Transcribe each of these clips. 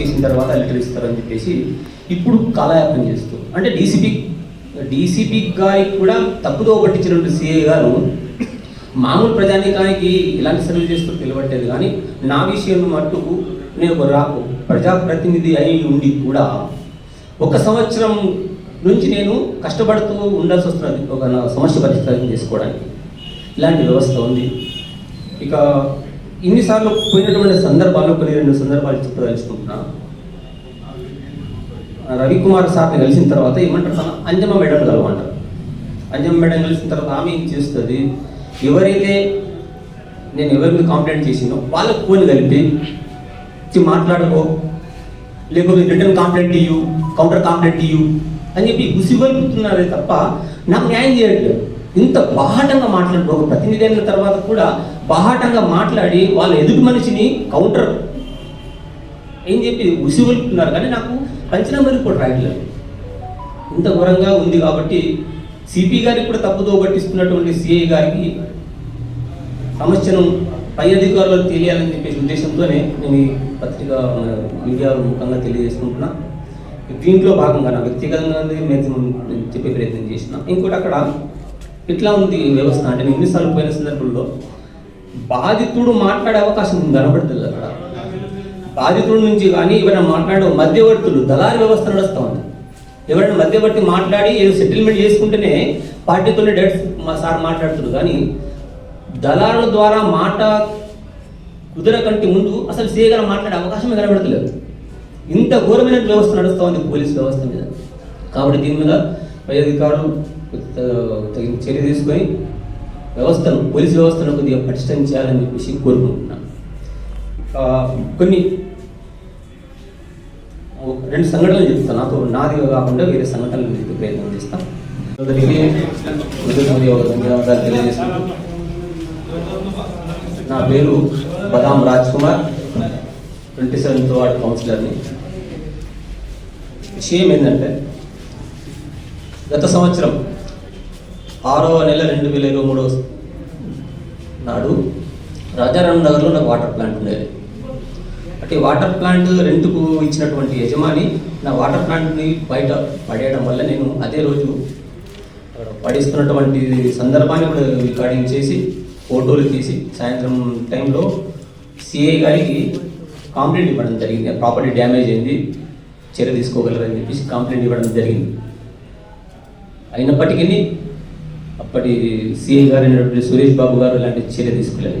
చేసిన తర్వాత లెటర్ ఇస్తారని చెప్పేసి ఇప్పుడు కాలయాపన చేస్తూ అంటే డీసీపీ డీసీపీ గారికి కూడా తప్పుదో పట్టించినట్టు సిఐ గారు మామూలు ప్రజానీకానికి ఎలాంటి సర్వీస్ చేస్తూ పిలవట్లేదు కానీ నా విషయం మట్టుకు నేను ఒక రాకు ప్రజాప్రతినిధి అయి ఉండి కూడా ఒక సంవత్సరం నుంచి నేను కష్టపడుతూ ఉండాల్సి వస్తున్నది ఒక నా సమస్య పరిష్కారం చేసుకోవడానికి. ఇలాంటి వ్యవస్థ ఉంది. ఇక ఇన్నిసార్లు పోయినటువంటి సందర్భాల్లో కొన్ని రెండు సందర్భాలు చెప్పదలుచుకుంటున్నా. రవికుమార్ సార్ని కలిసిన తర్వాత ఏమంటారు? తన అంజమ్మ మేడం కలవంటారు అంజమ్మ మేడం కలిసిన తర్వాత ఆమె ఏం చేస్తుంది? ఎవరైతే నేను ఎవరి మీద కంప్లైంట్ చేసినో వాళ్ళకు ఫోన్ కలిపి మాట్లాడుకో లేకపోతే రిటర్న్ కంప్లైంట్ ఇయ్యు కౌంటర్ కంప్లైంట్ ఇయ్యు అని చెప్పి గుసిగొలుపుతున్నారే తప్ప నాకు న్యాయం చేయట్లేదు. ఇంత బాహాటంగా మాట్లాడు ఒక ప్రతినిధి అయిన తర్వాత కూడా బాహాటంగా మాట్లాడి వాళ్ళ ఎదుటి మనిషిని కౌంటర్ ఏం చెప్పి ఉసిగొలుపుతున్నారు. కానీ నాకు పంచడం మరి కూడా రాయట్లేదు. ఇంత ఘోరంగా ఉంది కాబట్టి సిపి గారికి కూడా తప్పుదో పట్టిస్తున్నటువంటి సిఐ గారికి సమస్యను పై అధికారులకు తెలియాలని చెప్పేసి ఉద్దేశంతోనే నేను ఈ పత్రిక మన మీడియా ముఖంగా తెలియజేసుకుంటున్నా. దీంట్లో భాగంగా నా వ్యక్తిగతంగా నేను చెప్పే ప్రయత్నం చేసిన ఇంకోటి అక్కడ ఇట్లా ఉంది వ్యవస్థ? అంటే నేను ఎన్నిసార్లు పోయిన సందర్భంలో బాధితుడు మాట్లాడే అవకాశం కనబడుతుంది అక్కడ. బాధితుడి నుంచి కానీ ఎవరైనా మాట్లాడే మధ్యవర్తులు దళారి వ్యవస్థ నడుస్తూ ఉంది. ఎవరైనా మధ్యవర్తి మాట్లాడి ఏదో సెటిల్మెంట్ చేసుకుంటేనే పార్టీతోనే డైరెక్ట్ మా సార్ మాట్లాడుతున్నారు. కానీ దళారుల ద్వారా మాట కుదరకంటే ముందు అసలు చేయగల మాట్లాడే అవకాశమే కనబడతలేదు. ఇంత ఘోరమైన వ్యవస్థ నడుస్తూ ఉంది పోలీస్ వ్యవస్థ మీద. కాబట్టి దీని మీద పై అధికారులు తగిన చర్య తీసుకొని వ్యవస్థను పోలీసు వ్యవస్థను కొద్దిగా పటిష్టం చేయాలని చెప్పేసి కోరుకుంటున్నాను. కొన్ని రెండు సంఘటనలు చెప్తాను. నాతో నాది కాకుండా వేరే సంఘటనలు చెప్పే ప్రయత్నం చేస్తాను ధన్యవాదాలు తెలియజేస్తున్నాను. నా పేరు Badam Raj Kumar twenty seventh ward కౌన్సిలర్ని. విషయం ఏంటంటే గత సంవత్సరం ఆరవ నెల రెండు వేల ఇరవై మూడవ నాడు రాజారాం నగర్లో నాకు వాటర్ ప్లాంట్ ఉండేది. అంటే వాటర్ ప్లాంట్ రెంట్కు ఇచ్చినటువంటి యజమాని నా వాటర్ ప్లాంట్ని బయట పడేయడం వల్ల నేను అదే రోజు పడేస్తున్నటువంటి సందర్భాన్ని కూడా రికార్డింగ్ చేసి ఫోటోలు తీసి సాయంత్రం టైంలో సిఐ గారికి కంప్లైంట్ ఇవ్వడం జరిగింది. ప్రాపర్టీ డ్యామేజ్ అయింది చర్య తీసుకోగలరని చెప్పేసి కంప్లైంట్ ఇవ్వడం జరిగింది. అయినప్పటికీ అప్పటి సిఐ గారు అయినటువంటి సురేష్ బాబు గారు ఇలాంటి చర్య తీసుకోలేదు.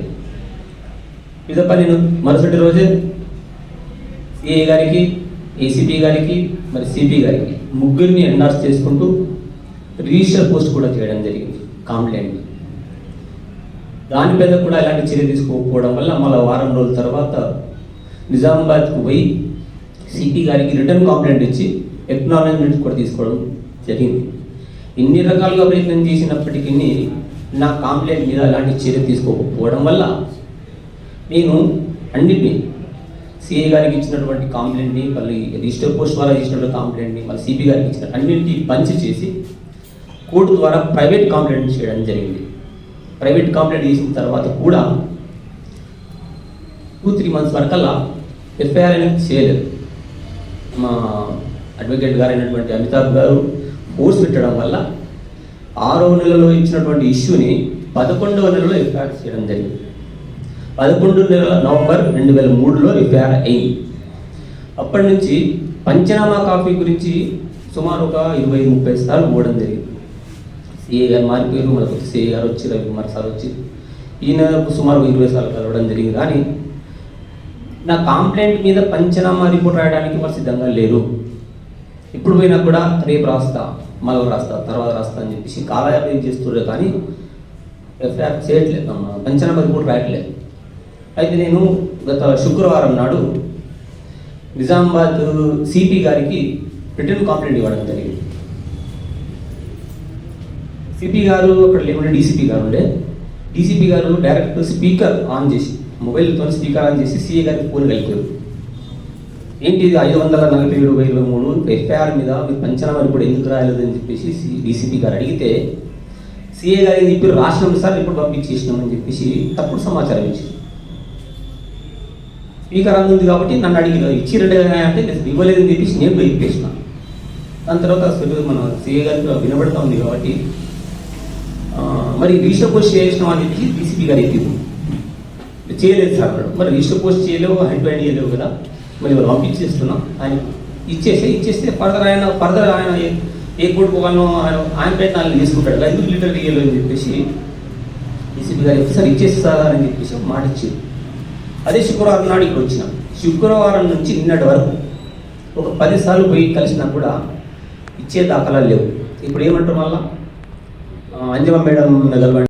ఇదప్ప నేను మరుసటి రోజే సిఐ గారికి ఏసీపీ గారికి మరి సిపి గారికి ముగ్గురిని ఎన్ఆర్స్ చేసుకుంటూ రిజిస్టర్ పోస్ట్ కూడా చేయడం జరిగింది కాంప్లైంట్. దాని మీద కూడా ఎలాంటి చర్య తీసుకోకపోవడం వల్ల మళ్ళీ వారం రోజుల తర్వాత నిజామాబాద్కు పోయి సిపి గారికి రిటర్న్ కాంప్లైంట్ ఇచ్చి ఎక్నాలజ్మెంట్ కూడా తీసుకోవడం జరిగింది. ఇన్ని రకాలుగా ప్రయత్నం చేసినప్పటికీ నా కాంప్లైంట్ మీద అలాంటి చర్య తీసుకోకపోవడం వల్ల నేను అన్నిటినీ సిఐ గారికి ఇచ్చినటువంటి కాంప్లైంట్ని మళ్ళీ రిజిస్టర్ పోస్ట్ ద్వారా ఇచ్చినటువంటి కాంప్లైంట్ని మళ్ళీ సిబి గారికి ఇచ్చిన అన్నింటినీ పంచి చేసి కోర్టు ద్వారా ప్రైవేట్ కాంప్లైంట్ చేయడం జరిగింది. ప్రైవేట్ కాంప్లైంట్ చేసిన తర్వాత కూడా టూ త్రీ మంత్స్ వరకల్లా ఎఫ్ఐఆర్ అనేది చేయలేదు. మా అడ్వకేట్ గారు అయినటువంటి అమితాబ్ గారు ఫోర్స్ పెట్టడం వల్ల ఆరో నెలలో ఇచ్చినటువంటి ఇష్యూని పదకొండవ నెలలో ఎఫ్ఐఆర్ చేయడం జరిగింది. పదకొండు నెలల నవంబర్ రెండు వేల మూడులో ఎఫ్ఐఆర్ అయింది. అప్పటి నుంచి పంచనామా కాఫీ గురించి సుమారు ఒక ఇరవై ముప్పై సార్లు పోవడం జరిగింది. సిఏ గారు మారిపోయారు మనకు సిఏ గారు వచ్చి రవికుమార్ సార్ వచ్చి ఈయన సుమారు ఇరవై సార్లు కలవడం జరిగింది. కానీ నా కంప్లైంట్ మీద పంచనామా రిపోర్ట్ రాయడానికి వారు సిద్ధంగా లేరు. ఇప్పుడు పోయినా కూడా రేపు రాస్తా మళ్ళీ రాస్తా తర్వాత రాస్తా అని చెప్పేసి కాలయాపం చేస్తుండే కానీ ఎఫ్ఐఆర్ చేయట్లేదు అమ్మ. పంచనామా కూడా రాయట్లేదు. అయితే నేను గత శుక్రవారం నాడు నిజామాబాద్ సిపి గారికి రిటర్న్ కంప్లైంట్ ఇవ్వడం జరిగింది. సిపి గారు అక్కడ లేకుండా డీసీపీ గారు ఉండే. డీసీపీ గారు డైరెక్ట్ స్పీకర్ ఆన్ చేసి మొబైల్తో స్పీకర్ ఆన్ చేసి సీఏ గారికి ఫోన్ కలిపారు. ఏంటి ఇది ఐదు వందల నలభై ఏడు బై ఇరవై మూడు? ఎఫ్ఐఆర్ మీద మీరు పంచనామా ఇప్పుడు ఎందుకు రాయలేదు అని చెప్పేసి డీసీపీ గారు అడిగితే సీఏ గారు చెప్పి రాసినాం సార్ ఇప్పుడు పంపించేసినామని చెప్పేసి తప్పుడు సమాచారం ఇచ్చింది స్పీకర్ ఉంది కాబట్టి నన్ను అడిగిన ఇచ్చిరండి అంటే ఇవ్వలేదని చెప్పేసి నేను బయటపేసిన దాని తర్వాత అసలు మన సీఏ గారికి వినబడతా ఉంది కాబట్టి మరి రిజిస్టర్ పోస్ట్ చేసినాం అని చెప్పి డీసీపీ గారు ఎత్తింది చేయలేదు సార్ మరి రిజిస్టర్ పోస్ట్ చేయలేవు హ్యాండ్ బ్యాండ్ చేయలేవు కదా. మరి ఇవాళ పంపించేస్తున్నా ఆయన ఇచ్చేస్తే ఇచ్చేస్తే ఫర్దర్ ఆయన ఫర్దర్ ఆయన ఏ- ఏ కోర్టు పోవాలో ఆయన ఆయన ప్రయత్నాలు తీసుకుంటాడు ఐదు ఎందుకు లీటర్ ఇయ్యలు అని చెప్పేసి డీసీపీ గారు సార్ ఇచ్చేస్తారా అని చెప్పేసి మాట ఇచ్చింది అదే శుక్రవారం నాడు ఇక్కడ వచ్చిన. శుక్రవారం నుంచి నిన్నటి వరకు ఒక పది సార్లు పోయి కలిసినా కూడా ఇచ్చే దాఖలాలు లేవు. ఇప్పుడు ఏమంటారు మళ్ళా? అంజమ మేడం కలవండి